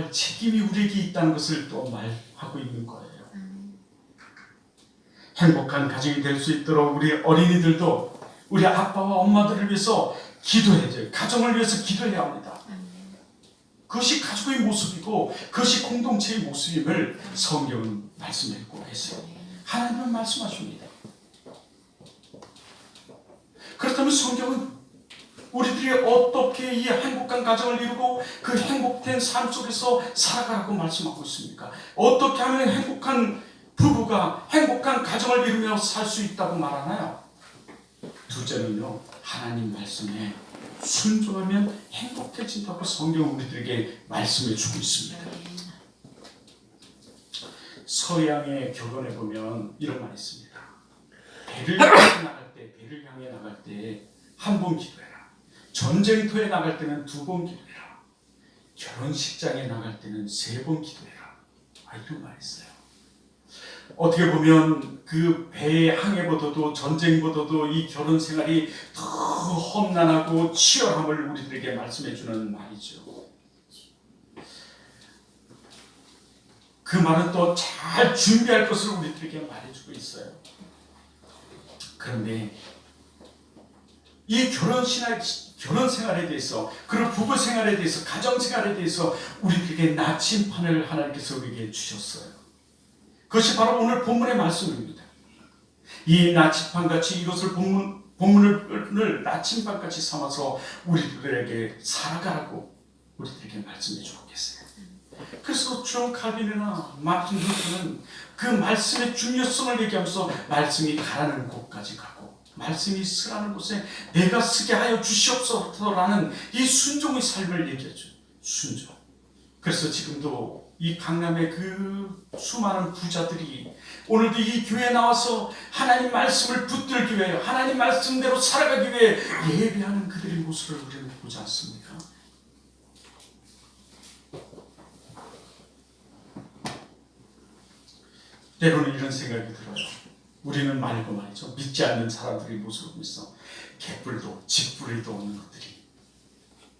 책임이 우리에게 있다는 것을 또 말하고 있는 거예요. 행복한 가정이 될 수 있도록 우리 어린이들도 우리 아빠와 엄마들을 위해서 기도해야죠. 가정을 위해서 기도해야 합니다. 그것이 가족의 모습이고 그것이 공동체의 모습임을 성경은 말씀했고 했어요. 하나님은 말씀하십니다. 그렇다면 성경은 우리들이 어떻게 이 행복한 가정을 이루고 그 행복된 삶 속에서 살아가라고 말씀하고 있습니까? 어떻게 하면 행복한 부부가 행복한 가정을 이루며 살 수 있다고 말하나요? 둘째는요, 하나님 말씀에 순종하면 행복해진다고 성경 우리들에게 말씀해 주고 있습니다. 서양의 결혼에 보면 이런 말이 있습니다. 배를 향해 나갈 때, 배를 향해 나갈 때 한 번 기도해라. 전쟁터에 나갈 때는 두 번 기도해라. 결혼식장에 나갈 때는 세 번 기도해라. 아, 이런 말이 있어요. 어떻게 보면 그 배의 항해보다도 전쟁보다도 이 결혼 생활이 더 험난하고 치열함을 우리들에게 말씀해 주는 말이죠. 그 말은 또 잘 준비할 것을 우리들에게 말해주고 있어요. 그런데 이 결혼 결혼 생활에 대해서 그리고 부부 생활에 대해서 가정 생활에 대해서 우리들에게 나침판을 하나님께서 우리에게 주셨어요. 그것이 바로 오늘 본문의 말씀입니다. 이 나침판 같이 이것을 본문 본문을 나침반 같이 삼아서 우리들에게 살아가라고 우리들에게 말씀해 주고 계세요. 그래서 존 칼빈이나 마틴 루터는 그 말씀의 중요성을 얘기하면서 말씀이 가라는 곳까지 가고 말씀이 쓰라는 곳에 내가 쓰게 하여 주시옵소서라는 이 순종의 삶을 얘기하죠. 순종. 그래서 지금도 이 강남의 그 수많은 부자들이 오늘도 이 교회에 나와서 하나님 말씀을 붙들기 위해 하나님 말씀대로 살아가기 위해 예배하는 그들의 모습을 우리는 보지 않습니까? 때로는 이런 생각이 들어요. 우리는 말고 말이죠. 믿지 않는 사람들의 모습을 보면서 개뿔도 집부리도 없는 것들이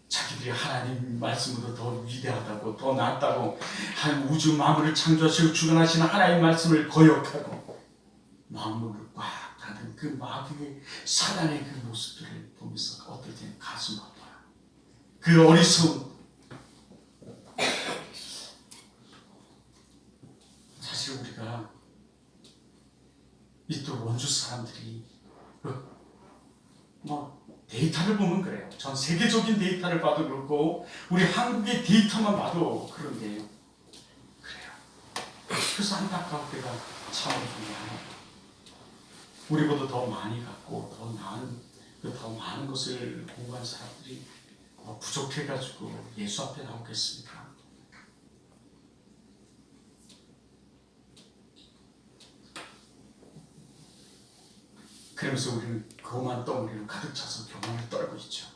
자기들이 하나님 말씀보다 더 위대하다고 더 낫다고 한 우주 만물을 창조하시고 주관하시는 하나님 말씀을 거역하고 만물을 꽉 닫은 그 마귀의 사단의 그 모습들을 보면서 어떨 때는 가슴 아파요. 그 어리석은 사실 우리가 이또 원주 사람들이 그뭐 데이터를 보면 그래요. 전 세계적인 데이터를 봐도 그렇고 우리 한국의 데이터만 봐도 그런데요. 그래요. 그래서 안타까울 때가 참 많아요. 우리보다 더 많이 갖고 더 나은 그더 많은 것을 공부한 사람들이 뭐 부족해가지고 예수 앞에 나오겠습니까? 그러면서 우리는 그것만 덩어리로 가득 차서 교만을 떨고 있죠.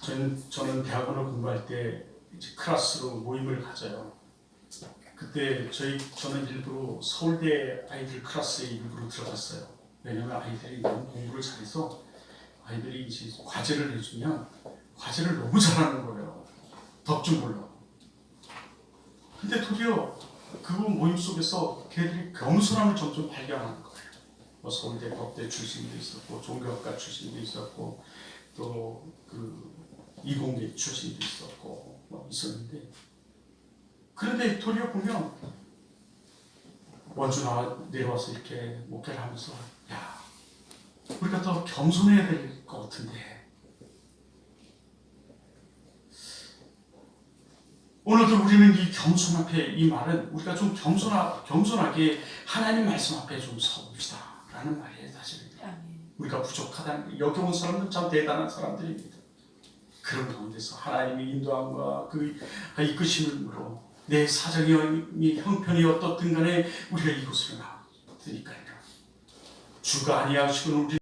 저는 저는 대학원을 공부할 때 이제 클래스로 모임을 가져요. 그때 저희 저는 일부러 서울대 아이들 클래스에 일부러 들어갔어요. 왜냐면 아이들이 너무 공부를 잘해서 아이들이 이제 과제를 해주면 과제를 너무 잘하는 거예요. 덕줄 몰라. 근데 도리어 그 모임 속에서 걔들이 겸손함을 점점 발견하는 거예요. 뭐 서울대 법대 출신도 있었고 종교학과 출신도 있었고 또 그 이공계 출신도 있었고 뭐 있었는데 그런데 도리어 보면 원주 나 내려와서 이렇게 목회를 하면서 야 우리가 더 겸손해야 될 것 같은데 오늘도 우리는 이 겸손 앞에 이 말은 우리가 좀 겸손하, 겸손하게 하나님 말씀 앞에 좀 서봅시다. 라는 말이에요 사실은. 우리가 부족하다는 온 사람들은 참 대단한 사람들입니다. 그런 가운데서 하나님의 인도함과 그 이끄심으로 내 사정이 형편이 어떻든 간에 우리가 이곳으로 나왔으니까요. 주가 아니하시고는 우리